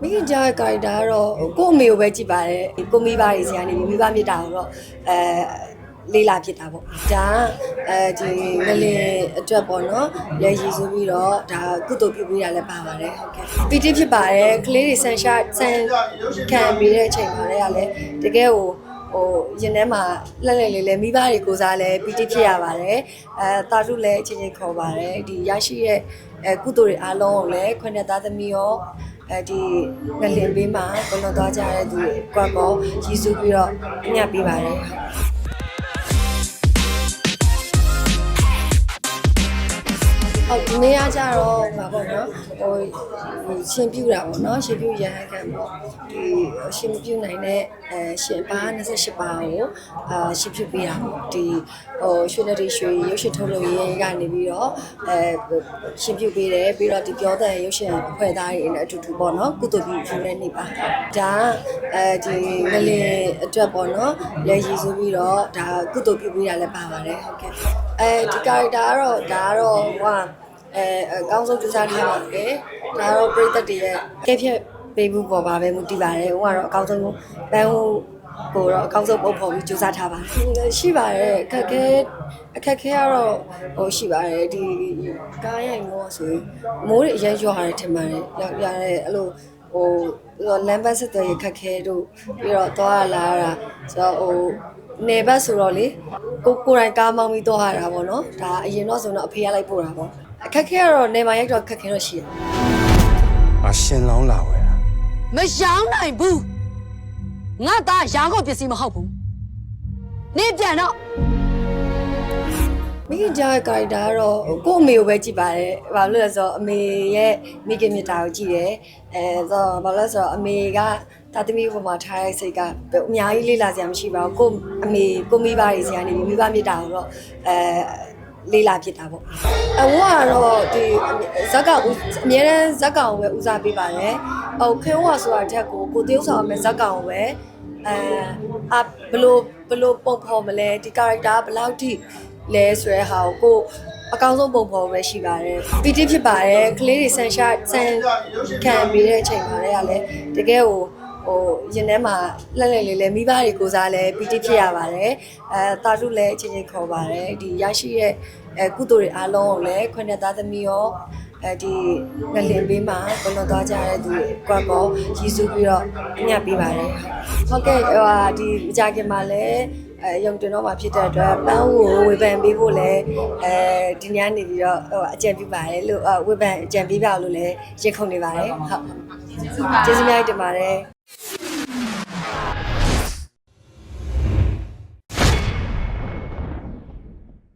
မိခင်ကြားရဲ့ character ကတော့ကို့အမေကိုပဲကြည့်ပါတယ်ကိုမိဘတွေဆရာနေမိဘမြတ်တာကိုတော့အဲလေးလာဖြစ်တာပေါ့ဒါကအဲဒီငလင်အတွက်ပေါ့နော်လဲရည်ဆိုပြီးတော့ဒါကုသိုလ်ပြုပေးတာလည်းပါပါတယ်ဟုတ်ကဲ့ပီတိဖြစ်ပါတယ်ကလေးတွေဆန်ရှာဆန်ခံပြီးတဲ့အချိန်မှာလည်းကလည်းတကယ်ကိုဟိုရင်ထဲမှာလက်လက်လေးလေးမိဘတွေကိုစားလဲပီတိဖြစ်ရပါတယ်အဲတာတုလည်းအချင်းချင်းခေါ်ပါတယ်ဒီရရှိရဲ့ အဲကုသိုလ်တွေအားလုံးကိုလည်းခွင့်ရသားသမီးရောအဲဒီငလင်ပေးမှာဘလွန်သွားကြတဲ့သူတွေကွက်ကောရည်စူးပြီးတော့ညှပ်ပေးပါတယ် ဟုတ်ဒီနေ့ကကြတော့ဗာပေါ့နော်ဟိုဟိုရှင်ပြူတာပေါ့နော်ရှင်ပြူရဟန်းခံပေါ့ဒီရှင်မပြူနိုင်တဲ့အဲရှင်ပါ28ပါကိုအာရှင်ပြူပေးတာပေါ့ဒီဟိုရွှေလက်တွေရွှေရုပ်ရှင်ထုတ်လို့ရေးကနေပြီးတော့အဲရှင်ပြူပေးတယ်ပြီးတော့ဒီပြောတဲ့ရုပ်ရှင်အဖွဲ့သားတွေနဲ့အတူတူပေါ့နော်ကုသိုလ်ပြုယူတဲ့နေ့ပါဒါအဲဒီငလင်အတွက်ပေါ့နော်လဲရည်ဆိုပြီးတော့ဒါကုသိုလ်ပြုပေးတာလည်းပါပါတယ်ဟုတ်ကဲ့အဲဒီ character ကတော့ဒါကတော့ဟိုက အဲအကောင်းဆုံးကြိုးစားထားပါတယ်ဒါတော့ပြိသက်တွေရဲ့ကဲဖြတ်ပေးမှုပေါ်ပါပဲမူတည်ပါတယ်ဟိုကတော့အကောင်းဆုံးဘန်းဟိုကိုတော့အကောင်းဆုံးပုံဖော်ပြီးကြိုးစားထားပါတယ်ရှိပါတယ်အခက်ခဲအခက်ခဲကတော့ဟိုရှိပါတယ်ဒီကားရိုက်မိုးဆိုရင်မိုးတွေအရင်ရွာရတယ်ထင်ပါတယ်ရောက်ရတဲ့အဲ့လိုဟိုလမ်းဘတ်ဆက်တွေခက်ခဲတို့ပြီးတော့သွားလာရတာဆိုတော့ဟိုနေဘတ်ဆိုတော့လေကိုကိုယ်တိုင်ကားမောင်းပြီးသွားရတာပေါ့နော်ဒါအရင်တော့ဆိုတော့အဖေကလိုက်ပို့တာပေါ့ အခက်ခဲကတော့နေမှာရိုက်တော့ခက်ခဲတော့ရှိတယ်ငါရှင်လောင်းလာဝယ်တာမရောင်းနိုင်ဘူးငါသားရောင်းကုန်ပစ္စည်းမဟုတ်ဘူးနေပြန်တော့မိခင်ကြားရဲ့ character ကတော့ကို့အမေကိုပဲကြည့်ပါတယ်။ဘာလို့လဲဆိုတော့အမေရဲ့မိခင်မြတ်တာကိုကြည့်တယ်။အဲဆိုတော့ဘာလို့လဲဆိုတော့အမေကတာသမီဘုံမှာထားတဲ့စိတ်ကအများကြီးလေးလာစရာမရှိပါဘူး။ကို့အမေကိုမိဘတွေဆရာနေမိဘမြတ်တာကိုတော့အဲလေးလာဖြစ်တာပေါ့။ အဝကတော့ဒီဇက်ကဦးအများတန်းဇက်ကောင်ကိုပဲဦးစားပေးပါတယ်။ဟိုခေဝါဆိုတာတက်ကိုကိုတေးဥဆောင်အမေဇက်ကောင်ကိုပဲအဲအဘလို့ဘလို့ပုံဖော်မလဲဒီ character ကဘယ်လောက်ထိလဲဆိုရဲဟာကိုအကောင်းဆုံးပုံဖော်ပဲရှိပါတယ်ပီတိဖြစ်ပါတယ်ကလေးတွေဆန်ရှာဆန်ခံပြီးတဲ့အချိန်မှာလည်းကလည်းတကယ်ကိုဟိုရင်ထဲမှာလက်လက်လေးလေးမိဘတွေကိုစားလဲပီတိဖြစ်ရပါတယ်အဲတာတုလည်းအချင်းချင်းခေါ်ပါတယ်ဒီရရှိရဲ့ အဲကုသိုလ်တွေအားလုံးကိုလည်းခွင့်ရသားသမီးရောအဲဒီငလင်ပေးမှာဘလွန်သွားကြတဲ့သူတွေကွက်ကောရည်စူးပြီးတော့ညှပ်ပေးပါတယ်ဟုတ်ကဲ့ဟိုဟာဒီမကြခင်မှာလည်းအဲရုံတင်တော့မှာဖြစ်တဲ့အတွက်ပန်းကိုဝေဖန်ပေးဖို့လည်းအဲဒီညနေပြီးတော့ဟိုအကြံပြုပါတယ်လို့ဝေဖန်အကြံပေးပါလို့လည်းရင်ခုန်နေပါတယ်ဟုတ်ကျေးဇူးများတင်ပါတယ်